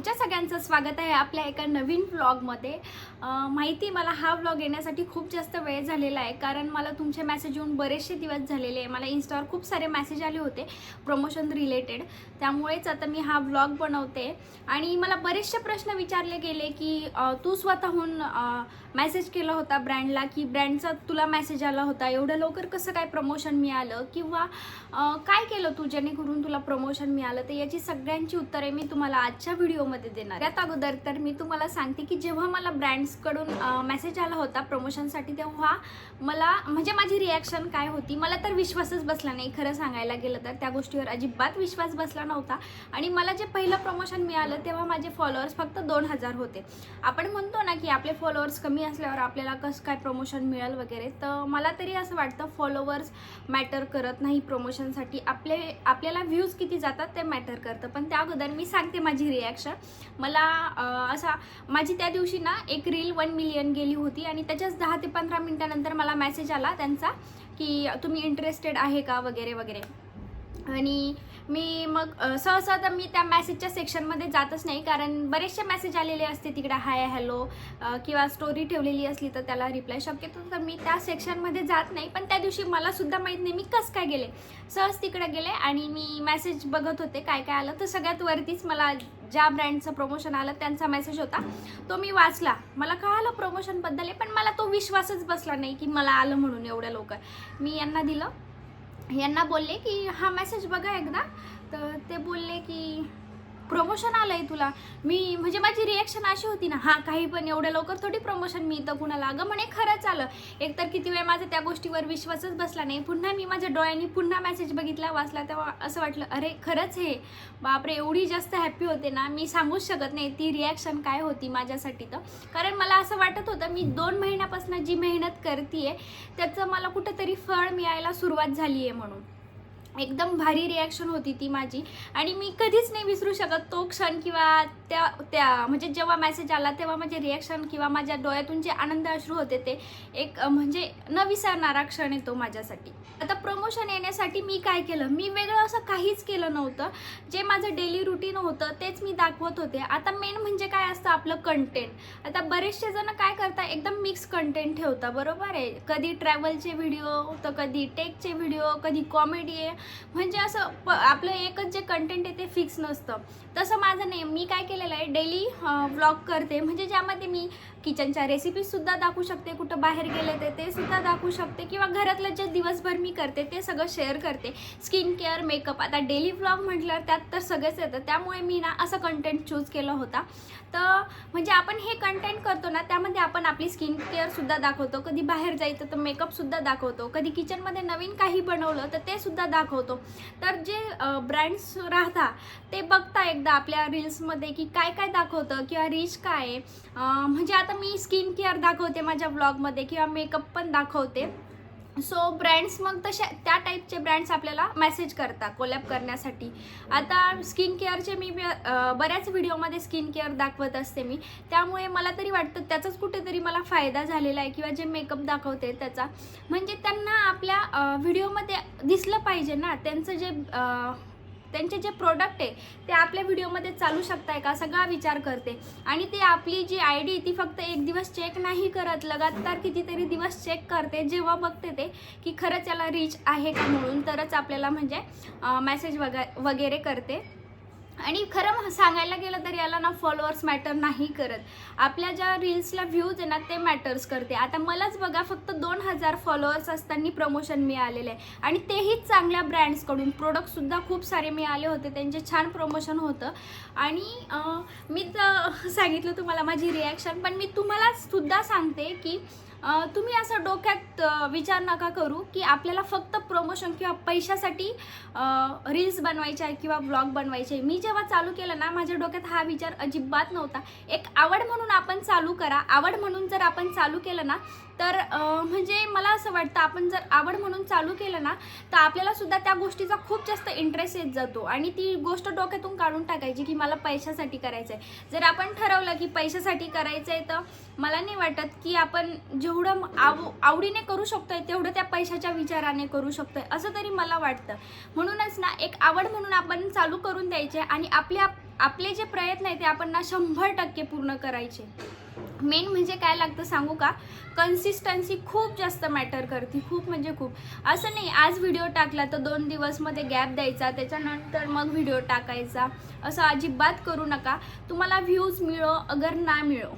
तुमच्या सगळ्यांचं स्वागत आहे आपल्या एका नवीन व्लॉगमध्ये माहिती आहे, मला हा व्लॉग येण्यासाठी खूप जास्त वेळ झालेला आहे कारण मला तुमचे मेसेज येऊन बरेचसे दिवस झालेले आहे. मला इन्स्टावर खूप सारे मेसेज आले होते प्रमोशन रिलेटेड त्यामुळेच आता मी हा व्लॉग बनवते. आणि मला बरेचसे प्रश्न विचारले गेले की तू स्वतःहून मेसेज केला होता ब्रँडला की ब्रँडचा तुला मेसेज आला होता एवढं लवकर कसं काय प्रमोशन मिळालं? किंवा काय केलं तू जेणेकरून तुला प्रमोशन मिळालं? तर याची सगळ्यांची उत्तरे मी तुम्हाला आजच्या व्हिडिओमध्ये देणार त्यात अगोदर तर मी तुम्हाला सांगते की जेव्हा मला ब्रँड्सकडून मेसेज आला होता प्रमोशनसाठी तेव्हा मला म्हणजे माझी रिॲक्शन काय होती? मला तर विश्वासच बसला नाही. खरं सांगायला गेलं तर त्या गोष्टीवर अजिबात विश्वास बसला नव्हता. आणि मला जे पहिलं प्रमोशन मिळालं तेव्हा माझे फॉलोअर्स फक्त दोन हजार होते. आपण म्हणतो ना की आपले फॉलोअर्स कमी असल्यावर आपल्याला कसं काय प्रमोशन मिळेल वगैरे तर मला तरी असं वाटतं फॉलोअर्स मॅटर करत नाही प्रमोशनसाठी आपले आपल्याला व्ह्यूज किती जातात ते मॅटर करतं. पण त्या अगोदर मी सांगते माझी रिॲक्शन मला असा माझी त्या दिवशी ना एक रील वन मिलियन गेली होती आणि त्याच्याच दहा ते पंधरा मिनटानंतर मला मेसेज आला त्यांचा की तुम्ही इंटरेस्टेड आहे का? वगैरे वगैरे. आणि मी मग सहसा तर मी त्या मेसेजच्या सेक्शनमध्ये जातच नाही. कारण बरेचसे मेसेज आलेले असते तिकडे हाय हॅलो किंवा स्टोरी ठेवलेली असली तर त्याला रिप्लाय शक्यतो तर मी त्या सेक्शनमध्ये जात नाही. पण त्या दिवशी मला सुद्धा माहीत नाही मी कसं काय गेले. सहज तिकडे गेले आणि मी मेसेज बघत होते काय काय आलं. तर सगळ्यात वरतीच मला ज्या ब्रँडचं प्रमोशन आलं त्यांचा मेसेज होता. तो मी वाचला. मला कळालं प्रमोशनबद्दल आहे पण मला तो विश्वासच बसला नाही की मला आलं म्हणून एवढ्या लवकर. मी यांना दिलं. यांना बोलले की हा मेसेज बघा एकदा. तर ते बोलले की प्रमोशन आलं आहे तुला? मी म्हणजे माझी रिॲक्शन अशी होती ना हां काही पण एवढ्या लवकर थोडी प्रमोशन मिळतं कुणाला. अगं म्हणे खरंच आलं. एकतर किती वेळ माझा त्या गोष्टीवर विश्वासच बसला नाही. पुन्हा मी माझ्या डोळ्यांनी पुन्हा मेसेज बघितला वाचला तेव्हा असं वाटलं अरे खरंच हे. बापरे एवढी जास्त हॅप्पी होते ना मी सांगूच शकत नाही ती रिॲक्शन काय होती माझ्यासाठी तर. कारण मला असं वाटत होतं मी दोन महिन्यापासून जी मेहनत करते त्याचं मला कुठंतरी फळ मिळायला सुरुवात झाली आहे म्हणून. एकदम भारी रिॲक्शन होती ती माझी. आणि मी कधीच नाही विसरू शकत तो क्षण किंवा त्या त्या म्हणजे जेव्हा मेसेज आला तेव्हा माझे रिॲक्शन किंवा माझ्या डोळ्यातून जे आनंद अश्रू होते ते एक म्हणजे न विसरणारा क्षण आहे तो माझ्यासाठी. आता प्रमोशन येण्यासाठी मी काय केलं? मी वेगळं असं काहीच केलं नव्हतं. जे माझं डेली रुटीन होतं तेच मी दाखवत होते. आता मेन म्हणजे काय असतं आपलं कंटेंट आता बरेचसे जण काय करतात? एकदम मिक्स कंटेंट ठेवता बरोबर आहे? कधी ट्रॅव्हलचे व्हिडिओ तर कधी टेकचे व्हिडिओ कधी कॉमेडी आहे. म्हणजे असं प आपलं एकच जे कंटेंट आहे ते फिक्स नसतं. तसं माझं नाही मी काय केलेलं आहे डेली व्लॉग करते. म्हणजे ज्यामध्ये मी किचनच्या रेसिपीजसुद्धा दाखवू शकते कुठं बाहेर गेले ते ते सुद्धा दाखवू शकते किंवा घरातलं जे दिवसभर मी करते ते सगळं शेअर करते. स्किन केअर मेकअप आता डेली व्लॉग म्हटल्यावर त्यात तर सगळंच येतं. त्यामुळे मी ना असं कंटेंट चूज केलं होता. तर म्हणजे आपण हे कंटेंट करतो ना त्यामध्ये आपण आपली स्किन केअरसुद्धा दाखवतो. कधी बाहेर जायचं तर मेकअपसुद्धा दाखवतो. कधी किचनमध्ये नवीन काही बनवलं तर ते सुद्धा दाखवतो. तर जे ब्रँड्स राहतात ते बघता एकदा आपल्या रील्समध्ये की काय काय दाखवतं किंवा रीच काय आहे. म्हणजे आता आता मी स्किन केअर दाखवते माझ्या ब्लॉगमध्ये किंवा मेकअप पण दाखवते. सो ब्रँड्स मग तशा त्या टाईपचे ब्रँड्स आपल्याला मेसेज करतात कोलॅप करण्यासाठी. आता स्किन केअरचे मी बऱ्याच व्हिडिओमध्ये स्किन केअर दाखवत असते मी. त्यामुळे मला तरी वाटतं त्याचाच कुठेतरी मला फायदा झालेला आहे किंवा जे मेकअप दाखवते त्याचा. म्हणजे त्यांना आपल्या व्हिडिओमध्ये दिसलं पाहिजे ना त्यांचं जे त्यांचे जे प्रोडक्ट आहे ते आपल्या व्हिडिओमध्ये चालू शकताय का? सगळा विचार करते. आणि ते आपली जी आय डी ती फक्त एक दिवस चेक नाही करत. लगातार कितीतरी दिवस चेक करते. जेव्हा बघते ते की खरंच याला रीच आहे का म्हणून तरच आपल्याला म्हणजे मेसेज वगै वगैरे करते. आणि खरं मग सांगायला याला ना फॉलोअर्स मॅटर नाही करत. आपल्या ज्या रील्सला व्ह्यूज आहे ना ते मॅटर्स करते. आता मलाच बघा फक्त दोन हजार फॉलोअर्स असताना प्रमोशन मिळालेलं आहे. आणि तेही चांगल्या ब्रँड्सकडून प्रोडक्टसुद्धा खूप सारे मिळाले होते. त्यांचे छान प्रमोशन होतं. आणि मी तर सांगितलं तुम्हाला माझी रिॲक्शन पण मी तुम्हाला सुद्धा सांगते की तुम्ही असं डोक्यात विचार नका करू की आपल्याला फक्त प्रमोशन किंवा पैशासाठी रील्स बनवायचे आहे किंवा ब्लॉग बनवायचे. आहे. मी जेव्हा चालू केलं ना माझ्या डोक्यात हा विचार अजिबात नव्हता. एक आवड म्हणून आपण चालू करा. आवड म्हणून जर आपण चालू केलं ना तर म्हणजे मला असं वाटतं आपण जर आवड म्हणून चालू केलं ना तर आपल्याला सुद्धा त्या गोष्टीचा खूप जास्त इंटरेस्ट येत जातो. आणि ती गोष्ट डोक्यातून काढून टाकायची की मला पैशासाठी करायचं आहे जर आपण ठरवलं की पैशासाठी करायचं आहे तर मला नाही वाटत की आपण जेवढं आव आवडीने करू शकतोय तेवढं त्या पैशाच्या विचाराने करू शकतोय असं तरी मला वाटतं. म्हणूनच ना एक आवड म्हणून आपण चालू करून द्यायचे आणि आपल्या आपले जे प्रयत्न आहे ते आपण ना शंभर टक्के पूर्ण करायचे. मेन म्हणजे काय लागतं सांगू का? कन्सिस्टन्सी खूप जास्त मॅटर करते खूप म्हणजे खूप. असं नाही आज व्हिडिओ टाकला तर दोन दिवसमध्ये गॅप द्यायचा त्याच्यानंतर मग व्हिडिओ टाकायचा. असं अजिबात करू नका. तुम्हाला व्ह्यूज मिळो अगर ना मिळो.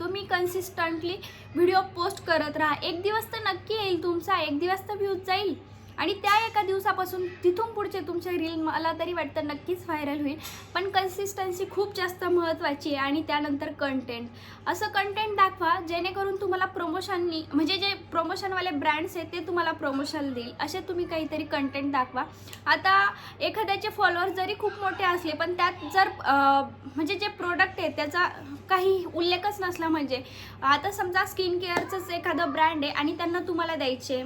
तुम्ही कन्सिस्टंटली व्हिडिओ पोस्ट करत राहा. एक दिवस तर नक्की येईल तुमचा एक दिवस तर व्ह्यूज जाईल. आणि त्या एका दिवसापासून तिथून पुढचे तुमचे रील मला तरी वाटतं नक्कीच व्हायरल होईल. पण कन्सिस्टन्सी खूप जास्त महत्त्वाची आहे आणि त्यानंतर कंटेंट असं कंटेंट दाखवा जेणेकरून तुम्हाला प्रमोशननी म्हणजे जे प्रमोशनवाले ब्रँड्स आहेत ते तुम्हाला प्रमोशन देईल. असे तुम्ही काहीतरी कंटेंट दाखवा. आता एखाद्याचे फॉलोअर्स जरी खूप मोठे असले पण त्यात जर म्हणजे जे प्रोडक्ट आहे त्याचा काही उल्लेखच नसला म्हणजे. आता समजा स्किन केअरचंच एखादं ब्रँड आहे आणि त्यांना तुम्हाला द्यायचे.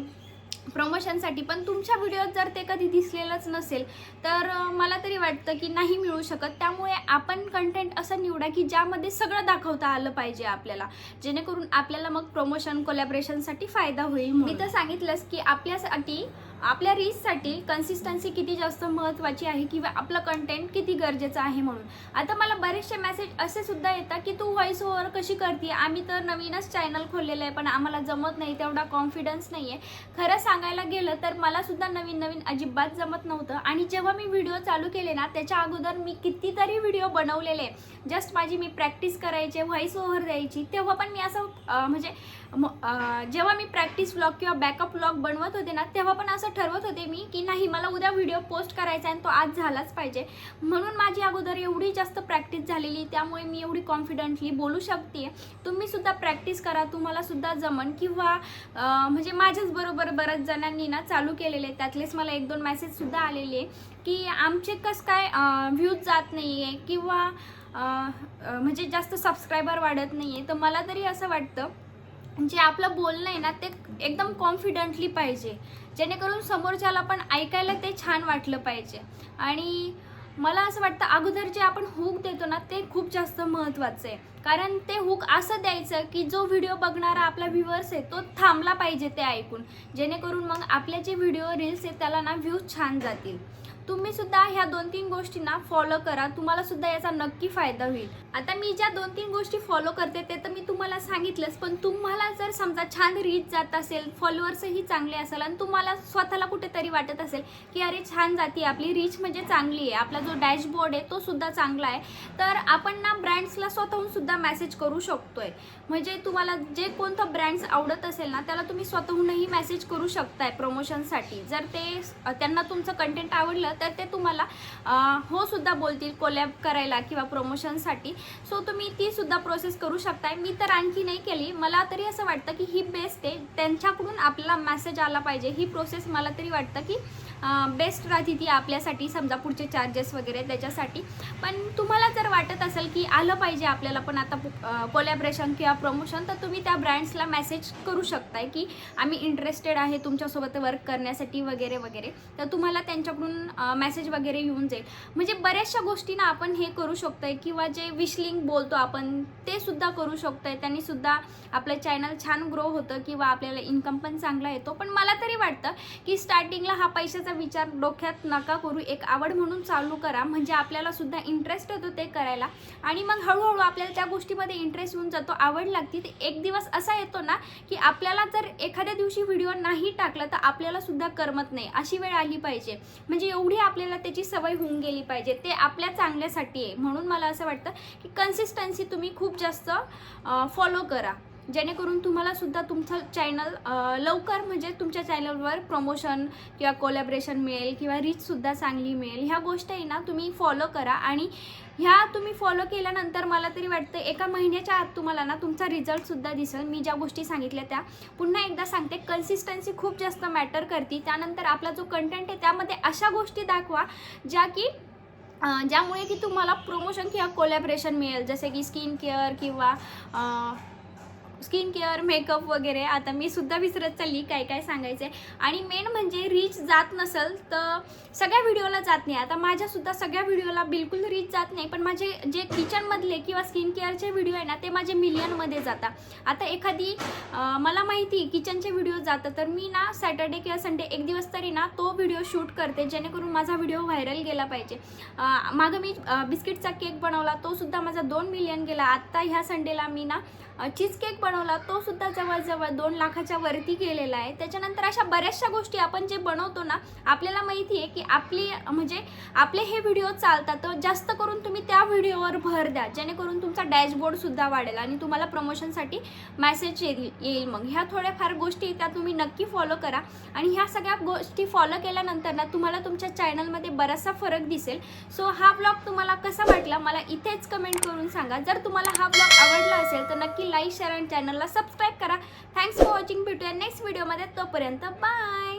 प्रमोशनसाठी पण तुमच्या व्हिडिओत जर ते कधी दिसलेलंच नसेल तर मला तरी वाटतं की नाही मिळू शकत. त्यामुळे आपण कंटेंट असं निवडा की ज्यामध्ये सगळं दाखवता आलं पाहिजे आपल्याला. जेणेकरून आपल्याला मग प्रमोशन कोलॅबरेशनसाठी फायदा होईल. मी तर सांगितलंच की आपल्यासाठी आपल्या रीचसाठी कन्सिस्टन्सी किती जास्त महत्त्वाची आहे किंवा आपलं कंटेंट किती गरजेचं आहे म्हणून. आता मला बरेचसे मेसेज असे सुद्धा येतात की तू व्हॉइस ओव्हर कशी करते? आम्ही तर नवीनच चॅनल खोललेलं आहे पण आम्हाला जमत नाही तेवढा कॉन्फिडन्स नाही आहे खरं सांगायला गेलं तर मला सुद्धा नवीन नवीन अजिबात जमत नव्हतं. आणि जेव्हा मी व्हिडिओ चालू केले ना त्याच्या अगोदर मी कितीतरी व्हिडिओ बनवलेले. जस्ट माझी मी प्रॅक्टिस करायचे व्हॉइस ओव्हर द्यायची. तेव्हा पण मी असं म्हणजे मग जेव्हा मी प्रॅक्टिस व्लॉग किंवा बॅकअप व्लॉग बनवत होते ना तेव्हा पण असं ठरवत होते मी की नाही मला उद्या व्हिडिओ पोस्ट करायचा आहे आणि तो आज झालाच पाहिजे. म्हणून माझी अगोदर एवढी जास्त प्रॅक्टिस झालेली त्यामुळे मी एवढी कॉन्फिडंटली बोलू शकते. तुम्हीसुद्धा प्रॅक्टिस करा तुम्हालासुद्धा जमन. किंवा म्हणजे माझ्याच बरोबर बऱ्याच जणांनी ना चालू केलेले आहेत. त्यातलेच मला एक दोन मेसेजसुद्धा आलेले की आमचे कसं काय व्ह्यूज जात नाही आहे किंवा म्हणजे जास्त सबस्क्रायबर वाढत नाही आहे तर मला तरी असं वाटतं जे आपलं बोलणं आहे ना ते एकदम कॉन्फिडंटली पाहिजे. जेणेकरून समोरच्याला पण ऐकायला ते छान वाटलं पाहिजे. आणि मला असं वाटतं अगोदर जे आपण हूक देतो ना ते खूप जास्त महत्त्वाचं आहे. कारण ते हुक असं द्यायचं की जो व्हिडिओ बघणारा आपला व्ह्युअर्स आहे तो थांबला पाहिजे ते ऐकून. जेणेकरून मग आपले जे व्हिडिओ रील्स आहेत त्याला ना व्ह्यूज छान जातील. तुम्ही सुद्धा ह्या दोन तीन गोष्टींना फॉलो करा. तुम्हाला सुद्धा याचा नक्की फायदा होईल. आता मी ज्या दोन तीन गोष्टी फॉलो करते ते तर मी तुम्हाला सांगितलंच पण तुम्हाला जर समजा छान रीच जात असेल फॉलोअर्सही चांगले असेल आणि तुम्हाला स्वतःला कुठेतरी वाटत असेल की अरे छान जाती आपली रीच म्हणजे चांगली आहे. आपला जो डॅशबोर्ड आहे तो सुद्धा चांगला आहे. तर आपण ना ब्रँड्सला स्वतःहून सुद्धा मेसेज करू शकतोय. म्हणजे तुम्हाला जे कोणतं ब्रँड्स आवडत असेल ना त्याला तुम्ही स्वतःहूनही मेसेज करू शकताय प्रमोशनसाठी जर ते त्यांना तुमचं कंटेंट आवडलं तर ते तुम्हाला हो सुद्धा बोलतील कोलॅब करायला किंवा प्रमोशनसाठी सो तुम्ही ती सुद्धा प्रोसेस करू शकताय. मी तर आणखी नाही केली. मला तरी असं वाटतं की ही बेस्ट आहे. त्यांच्याकडून आपला मेसेज आला पाहिजे. ही प्रोसेस मला तरी वाटतं की बेस्ट राहते ती आपल्यासाठी समजा पुढचे चार्जेस वगैरे त्याच्यासाठी. पण तुम्हाला जर वाटत असेल की आलं पाहिजे आपल्याला पण आता कोलॅबरेशन किंवा प्रमोशन तर तुम्ही त्या ब्रँड्सला मेसेज करू शकताय की आम्ही इंटरेस्टेड आहे तुमच्यासोबत वर्क करण्यासाठी वगैरे वगैरे. तर तुम्हाला त्यांच्याकडून मेसेज वगैरे येऊन जाईल. म्हणजे बऱ्याचशा गोष्टींना आपण हे करू शकतोय किंवा जे विशलिंग बोलतो आपण ते सुद्धा करू शकतोय. त्यांनी सुद्धा आपलं चॅनल छान ग्रो होतं किंवा आपल्याला इन्कम पण चांगला येतो. पण मला तरी वाटतं की स्टार्टिंगला हा पैशाचा विचार डोक्यात नका करू. एक आवड म्हणून चालू करा. म्हणजे आपल्याला सुद्धा इंटरेस्ट येतो ते करायला. आणि मग हळूहळू आपल्याला त्या गोष्टीमध्ये इंटरेस्ट होऊन जातो आवड लागते. ते एक दिवस असा येतो ना की आपल्याला जर एखाद्या दिवशी व्हिडिओ नाही टाकला तर आपल्याला सुद्धा करमत नाही. अशी वेळ आली पाहिजे. म्हणजे एवढी आपल्याला त्याची सवय होऊन गेली पाहिजे. ते आपल्या चांगल्यासाठी आहे. म्हणून मला असं वाटतं की कन्सिस्टन्सी तुम्ही खूप जास्त फॉलो करा. जेणेकरून तुम्हाला सुद्धा तुमचं चॅनल लवकर म्हणजे तुमच्या चॅनलवर प्रमोशन किंवा कोलॅबरेशन मिळेल किंवा रीचसुद्धा चांगली मिळेल. ह्या गोष्टी आहे ना तुम्ही फॉलो करा आणि ह्या तुम्ही फॉलो केल्यानंतर मला तरी वाटतं एका महिन्याच्या आत तुम्हाला ना तुमचा रिझल्टसुद्धा दिसेल. मी ज्या गोष्टी सांगितल्या त्या पुन्हा एकदा सांगते कन्सिस्टन्सी खूप जास्त मॅटर करते. त्यानंतर आपला जो कंटेंट आहे त्यामध्ये अशा गोष्टी दाखवा ज्या की ज्यामुळे की तुम्हाला प्रमोशन किंवा कोलॅबरेशन मिळेल. जसे की स्किन केअर किंवा स्किन केअर मेकअप वगैरे. आता मी सुद्धा विसरत चालली काय काय सांगायचं आहे आणि मेन म्हणजे रीच जात नसेल तर सगळ्या व्हिडिओला जात नाही. आता माझ्यासुद्धा सगळ्या व्हिडिओला बिलकुल रीच जात नाही पण माझे जे किचनमधले किंवा स्किन केअरचे व्हिडिओ आहे ना ते माझे मिलियनमध्ये जातात. आता एखादी मला माहिती किचनचे व्हिडिओ जातं तर मी ना सॅटर्डे किंवा संडे एक दिवस तरी ना तो व्हिडिओ शूट करते जेणेकरून माझा व्हिडिओ व्हायरल गेला पाहिजे. मागं मी बिस्किटचा केक बनवला तो सुद्धा माझा दोन मिलियन गेला. आत्ता ह्या संडेला मी ना चीज केक बनवला तो सुद्धा जवळजवळ दोन लाखाच्या वरती गेलेला आहे. त्याच्यानंतर अशा बऱ्याचशा गोष्टी आपण जे बनवतो ना आपल्याला माहिती आहे की आपली म्हणजे आपले हे व्हिडिओ चालतात तर जास्त करून तुम्ही त्या व्हिडिओवर भर द्या जेणेकरून तुमचा डॅशबोर्ड सुद्धा वाढेल आणि तुम्हाला प्रमोशनसाठी मेसेज येईल येईल मग. ह्या थोड्याफार गोष्टी त्या तुम्ही नक्की फॉलो करा आणि ह्या सगळ्या गोष्टी फॉलो केल्यानंतर ना तुम्हाला तुमच्या चॅनलमध्ये बराचसा फरक दिसेल. सो हा ब्लॉग तुम्हाला कसा वाटला मला इथेच कमेंट करून सांगा. जर तुम्हाला हा ब्लॉग आवडला असेल तर नक्की लाईक शेअर आणि चॅनलला सबस्क्राईब करा. थँक्स फॉर वॉचिंग भेटूया नेक्स्ट व्हिडिओमध्ये तोपर्यंत बाय